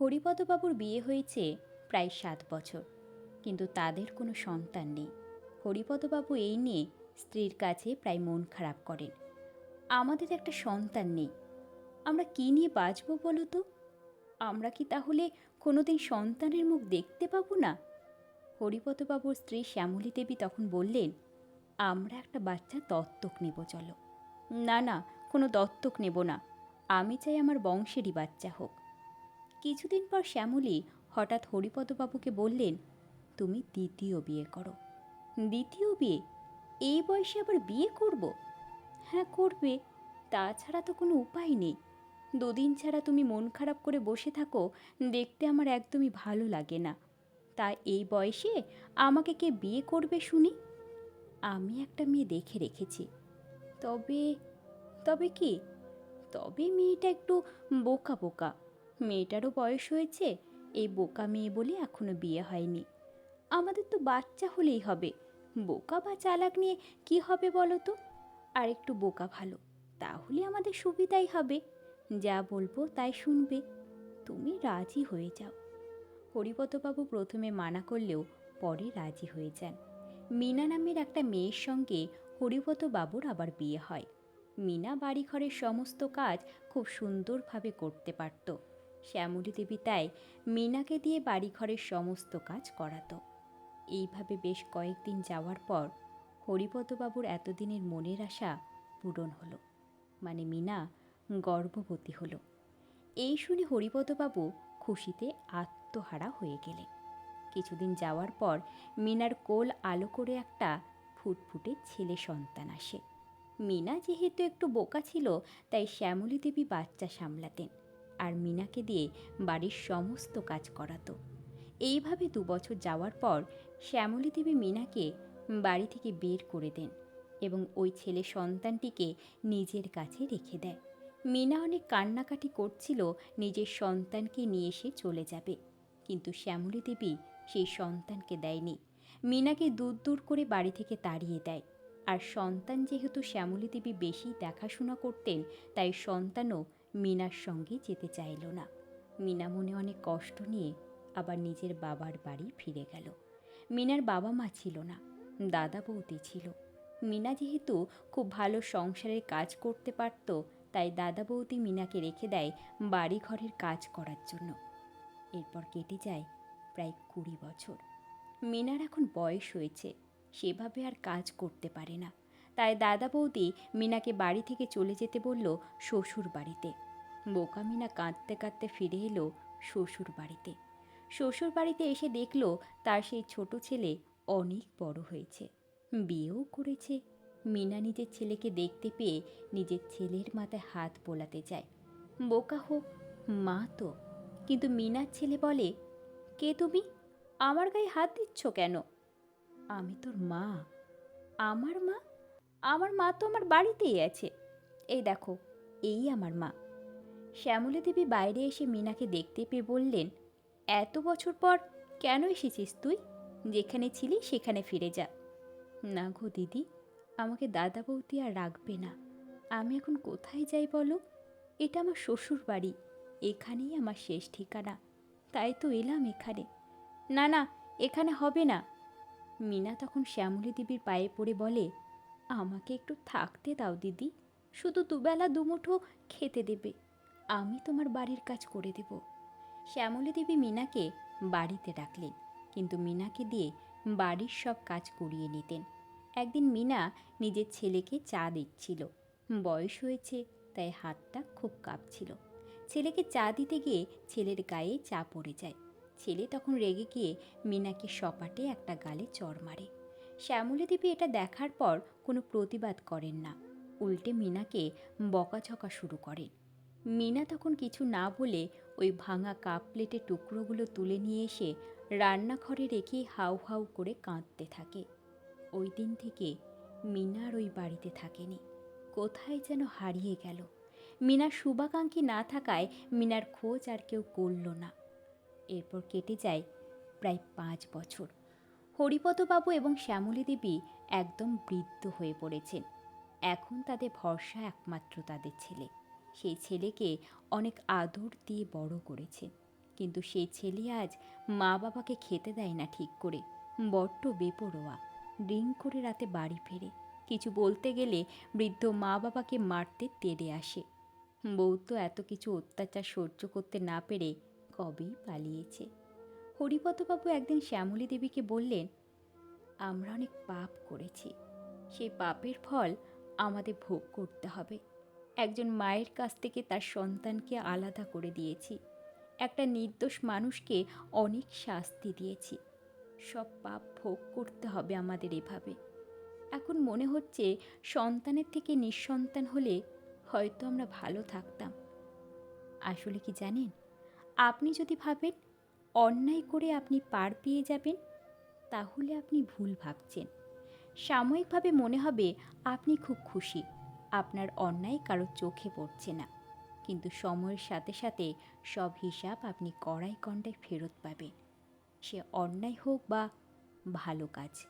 হরিপদবাবুর বিয়ে হয়েছে প্রায় সাত বছর। কিন্তু তাদের কোনো সন্তান নেই। হরিপদবাবু এই নিয়ে স্ত্রীর কাছে প্রায় মন খারাপ করেন। আমাদের একটা সন্তান নেই। আমরা কী নিয়ে বাঁচব বলো তো? আমরা কি তাহলে কোনোদিন সন্তানের মুখ দেখতে পাবো না? হরিপদবাবুর স্ত্রী শ্যামলী দেবী তখন বললেন, আমরা একটা বাচ্চা দত্তক নেব, চলো। না না, কোনো দত্তক নেব না। আমি চাই আমার বংশেরই বাচ্চা হোক। কিছুদিন পর শ্যামলী হঠাৎ হরিপদবাবুকে বললেন, তুমি দ্বিতীয় বিয়ে করো। দ্বিতীয় বিয়ে? এই বয়সে আবার বিয়ে করব? হ্যাঁ করবে। তাছাড়া তো কোনো উপায় নেই। দুদিন ছাড়া তুমি মন খারাপ করে বসে থাকো, দেখতে আমার একদমই ভালো লাগে না। তা এই বয়সে আমাকে কে বিয়ে করবে শুনি? আমি একটা মেয়ে দেখে রেখেছি। তবে তবে কি? তবে মেয়েটা একটু বোকা বোকা। মেয়েটারও বয়স হয়েছে, এই বোকা মেয়ে বলে এখনও বিয়ে হয়নি। আমাদের তো বাচ্চা হলেই হবে। বোকা বা চালাক নিয়ে কি হবে বলো তো? আর একটু বোকা ভালো, তাহলে আমাদের সুবিধাই হবে। যা বলব তাই শুনবে। তুমি রাজি হয়ে যাও। হরিপদবাবু প্রথমে মানা করলেও পরে রাজি হয়ে যান। মিনা নামের একটা মেয়ের সঙ্গে হরিপদবাবুর আবার বিয়ে হয়। মিনা বাড়িঘরের সমস্ত কাজ খুব সুন্দরভাবে করতে পারত। শ্যামলী দেবী তাই মিনাকে দিয়ে বাড়িঘরের সমস্ত কাজ করাতো। এইভাবে বেশ কয়েকদিন যাওয়ার পর হরিপদবাবুর এতদিনের মনের আশা পূরণ হলো। মানে মিনা গর্ভবতী হলো। এই শুনে হরিপদবাবু খুশিতে আত্মহারা হয়ে গেলেন। কিছুদিন যাওয়ার পর মিনার কোল আলো করে একটা ফুটফুটে ছেলে সন্তান আসে। মিনা যেহেতু একটু বোকা ছিল, তাই শ্যামলী দেবী বাচ্চা সামলাতেন। আর মিনাকে দিয়ে বাড়ির সমস্ত কাজ করাতো। এইভাবে দু বছর যাওয়ার পর শ্যামলী দেবী মিনাকে বাড়ি থেকে বের করে দেন এবং ওই ছেলে সন্তানটিকে নিজের কাছে রেখে দেয়। মিনা অনেক কান্নাকাটি করছিল নিজের সন্তানকে নিয়ে এসে চলে যাবে, কিন্তু শ্যামলী দেবী সেই সন্তানকে দেয়নি। মিনাকে দূর দূর করে বাড়ি থেকে তাড়িয়ে দেয়। আর সন্তান যেহেতু শ্যামলী দেবী বেশি দেখাশোনা করতেন, তাই সন্তানও মিনার সঙ্গে যেতে চাইল না। মিনা মনে অনেক কষ্ট নিয়ে আবার নিজের বাবার বাড়ি ফিরে গেল। মিনার বাবা মা ছিল না, দাদা বৌদি ছিল। মিনা যেহেতু খুব ভালো সংসারের কাজ করতে পারত, তাই দাদা বৌদি মিনাকে রেখে দেয় বাড়ি ঘরের কাজ করার জন্য। এরপর কেটে যায় প্রায় কুড়ি বছর। মিনার এখন বয়স হয়েছে, সেভাবে আর কাজ করতে পারে না। তাই দাদা বৌদি মিনাকে বাড়ি থেকে চলে যেতে বলল শ্বশুর বাড়িতে। বোকা মিনা কাঁদতে কাঁদতে ফিরে এলো শ্বশুর বাড়িতে। শ্বশুর বাড়িতে এসে দেখল তার সেই ছোট ছেলে অনেক বড় হয়েছে। বিয়েও করেছে। মিনা নিজের ছেলেকে দেখতে পেয়ে নিজের ছেলের মাথায় হাত বোলাতে যায়। বোকা হোক, মা তো। কিন্তু মিনার ছেলে বলে, কে তুমি? আমার গায়ে হাত দিচ্ছ কেন? আমি তোর মা। আমার মা? আমার মা তো আমার বাড়িতেই আছে। এই দেখো, এই আমার মা। শ্যামলী দেবী বাইরে এসে মিনাকে দেখতে পেয়ে বললেন, এত বছর পর কেন এসেছিস তুই? যেখানে ছিলি সেখানে ফিরে যা। না গো দিদি, আমাকে দাদা বৌদি আর রাখবে না। আমি এখন কোথায় যাই বলো? এটা আমার শ্বশুর বাড়ি। এখানেই আমার শেষ ঠিকানা। তাই তো এলাম এখানে। না না, এখানে হবে না। মিনা তখন শ্যামলী দেবীর পায়ে পড়ে বলে আমাকে একটু থাকতে দাও, দিদি। শুধু দুবেলা দুমুঠো খেতে দেবে। আমি তোমার বাড়ির কাজ করে দেব। শ্যামলী দেবী মিনাকে বাড়িতে ডাকলেন, কিন্তু মিনাকে দিয়ে বাড়ির সব কাজ করিয়ে নিতেন। একদিন মিনা নিজের ছেলেকে চা দিচ্ছিল। বয়স হয়েছে, তাই হাতটা খুব কাঁপছিল। ছেলেকে চা দিতে গিয়ে ছেলের গায়ে চা পড়ে যায়। ছেলে তখন রেগে গিয়ে মিনাকে সপাটে একটা গালে চড় মারে। শ্যামলী দেবী এটা দেখার পর কোনো প্রতিবাদ করেন না। উল্টে মিনাকে বকাঝকা শুরু করেন। মিনা তখন কিছু না বলে ওই ভাঙা কাপ প্লেটের টুকরোগুলো তুলে নিয়ে এসে রান্নাঘরে রেখে হাউ হাউ করে কাঁদতে থাকে। ওই দিন থেকে মিনার ওই বাড়িতে থাকেনি। কোথায় যেন হারিয়ে গেল। মিনার শুভাকাঙ্ক্ষী না থাকায় মিনার খোঁজ আর কেউ করল না। এরপর কেটে যায় প্রায় পাঁচ বছর। হরিপদবাবু এবং শ্যামলী দেবী একদম বৃদ্ধ হয়ে পড়েছেন। এখন তাদের ভরসা একমাত্র তাদের ছেলে। সেই ছেলেকে অনেক আদর দিয়ে বড় করেছে কিন্তু সেই ছেলে আজ মা বাবাকে খেতে দেয় না ঠিক করে। বড্ড বেপরোয়া। ড্রিঙ্ক করে রাতে বাড়ি ফেরে। কিছু বলতে গেলে বৃদ্ধ মা বাবাকে মারতে তেড়ে আসে। বউ তো এত কিছু অত্যাচার সহ্য করতে না পেরে কবেই পালিয়েছে। হরিপদবাবু একদিন শ্যামলী দেবীকে বললেন, আমরা অনেক পাপ করেছি। সেই পাপের ফল আমাদের ভোগ করতে হবে। একজন মায়ের কাছ থেকে তার সন্তানকে আলাদা করে দিয়েছি। একটা নির্দোষ মানুষকে অনেক শাস্তি দিয়েছি। সব পাপ ভোগ করতে হবে আমাদের এভাবে। এখন মনে হচ্ছে সন্তানের থেকে নিঃসন্তান হলে হয়তো আমরা ভালো থাকতাম। আসলে কি জানেন? আপনি যদি ভাবেন অন্যায় করে আপনি পার পেয়ে যাবেন, তাহলে আপনি ভুল ভাবছেন। সাময়িকভাবে মনে হবে আপনি খুব খুশি, আপনার অন্যায় কারও চোখে পড়ছে না। কিন্তু সময়ের সাথে সাথে সব হিসাব আপনি কড়াই কণ্ডায় ফেরত পাবেন। সে অন্যায় হোক বা ভালো কাজ।